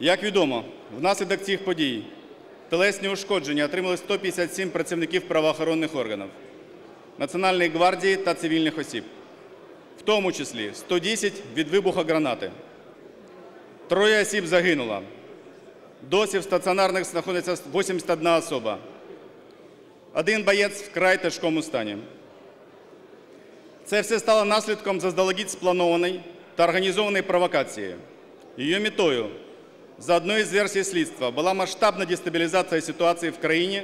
Як відомо, внаслідок цих подій телесні ушкодження отримали 157 працівників правоохоронних органів, Національної гвардії та цивільних осіб, в тому числі 110 від вибуху гранати. Троє осіб загинуло. Досі в стаціонарних знаходиться 81 особа. Один боєць в край тяжкому стані. Це все стало наслідком заздалегідь спланованої та організованої провокації. Її метою, за одною з версій слідства, була масштабна дестабілізація ситуації в країні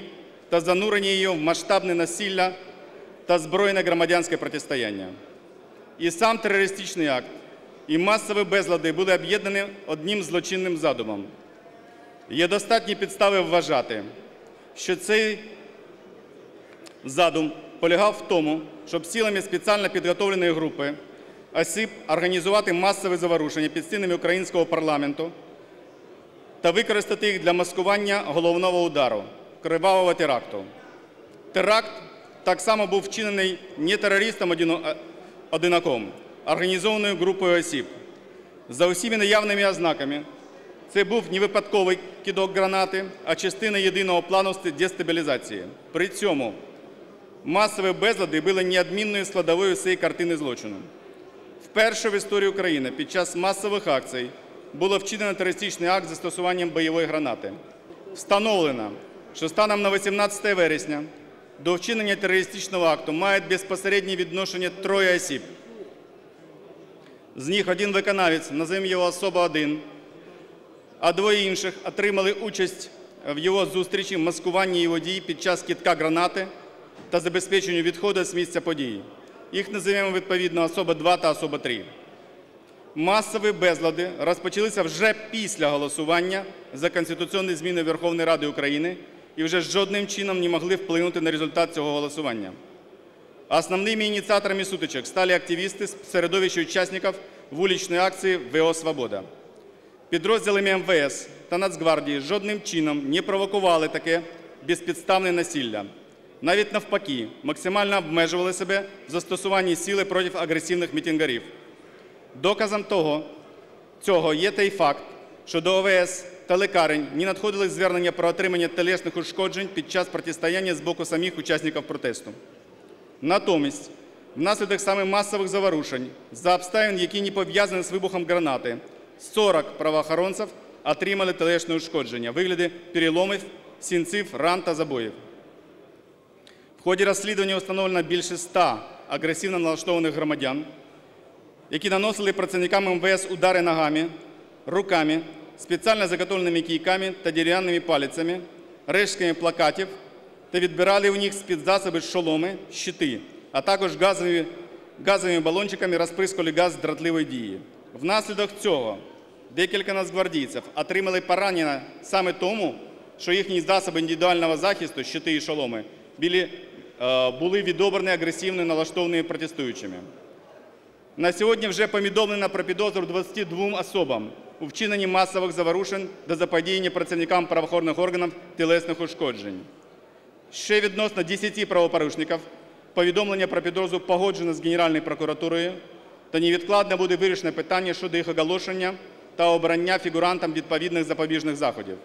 та занурення її в масштабне насилля та збройне громадянське протистояння. І сам терористичний акт, і масові безлади були об'єднані одним злочинним задумом. Є достатні підстави вважати, що цей задум полягав в тому, щоб силами спеціально підготовленої групи осіб організувати масове заворушення під стінами українського парламенту та використати їх для маскування головного удару кривавого теракту. Теракт так само був вчинений не терористом одинаком, а організованою групою осіб. За усіма наявними ознаками це був не випадковий кидок гранати, а частина єдиного плану дестабілізації. При цьому масові безлади були неодмінною складовою цієї картини злочину. Вперше в історії України під час масових акцій було вчинено терористичний акт з застосуванням бойової гранати. Встановлено, що станом на 18 вересня до вчинення терористичного акту мають безпосереднє відношення троє осіб. З них один виконавець, називаємо його особа 1, а двоє інших отримали участь в його зустрічі, маскуванні його дій під час кидка гранати та забезпеченню відходу з місця події. Їх називаємо відповідно особа 2 та особа 3. Масові безлади розпочалися вже після голосування за конституційні зміни Верховної Ради України і вже жодним чином не могли вплинути на результат цього голосування. Основними ініціаторами сутичок стали активісти з середовища учасників вуличної акції ВО «Свобода». Підрозділами МВС та Нацгвардії жодним чином не провокували таке безпідставне насилля. Навіть навпаки, максимально обмежували себе в застосуванні сили проти агресивних мітингарів. Доказом того, цього є той факт, що до ОВС та лікарень не надходили звернення про отримання телесних ушкоджень під час протистояння з боку самих учасників протесту. Натомість, внаслідок саме масових заворушень, за обставин, які не пов'язані з вибухом гранати, 40 правоохоронців отримали телесні ушкодження в вигляді переломів, сінців, ран та забоїв. В ході розслідування встановлено більше 100 агресивно налаштованих громадян, які наносили працівникам МВС удари ногами, руками, спеціально заготовленими кійками та дерев'яними палицями, рештками плакатів та відбирали у них спецзасоби шоломи, щити, а також газовими, газовими балончиками розприскували газ дратливої дії. Внаслідок цього декілька нацгвардійців отримали поранення саме тому, що їхні засоби індивідуального захисту, щити і шоломи, були, е, відобрані агресивно налаштованими протестуючими. На сьогодні вже повідомлено про підозру 22 особам у вчиненні масових заворушень та заподіяння працівникам правоохоронних органів тілесних ушкоджень. Ще відносно 10 правопорушників повідомлення про підозру погоджено з Генеральною прокуратурою та невідкладно буде вирішено питання щодо їх оголошення та обрання фігурантам відповідних запобіжних заходів.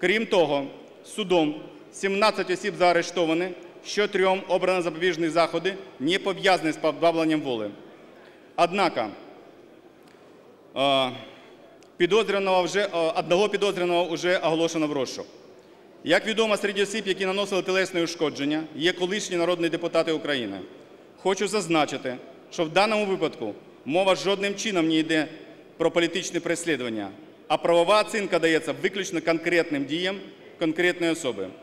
Крім того, судом 17 осіб заарештовані, що трьом обрано запобіжні заходи, не пов'язані з позбавленням волі. Однако, підозрюваного вже, одного підозрюваного вже оголошено в розшук. Як відомо, серед осіб, які наносили тілесні ушкодження, є колишні народні депутати України. Хочу зазначити, що в даному випадку мова жодним чином не йде про політичне переслідування, а правова оцінка дається виключно конкретним діям конкретної особи.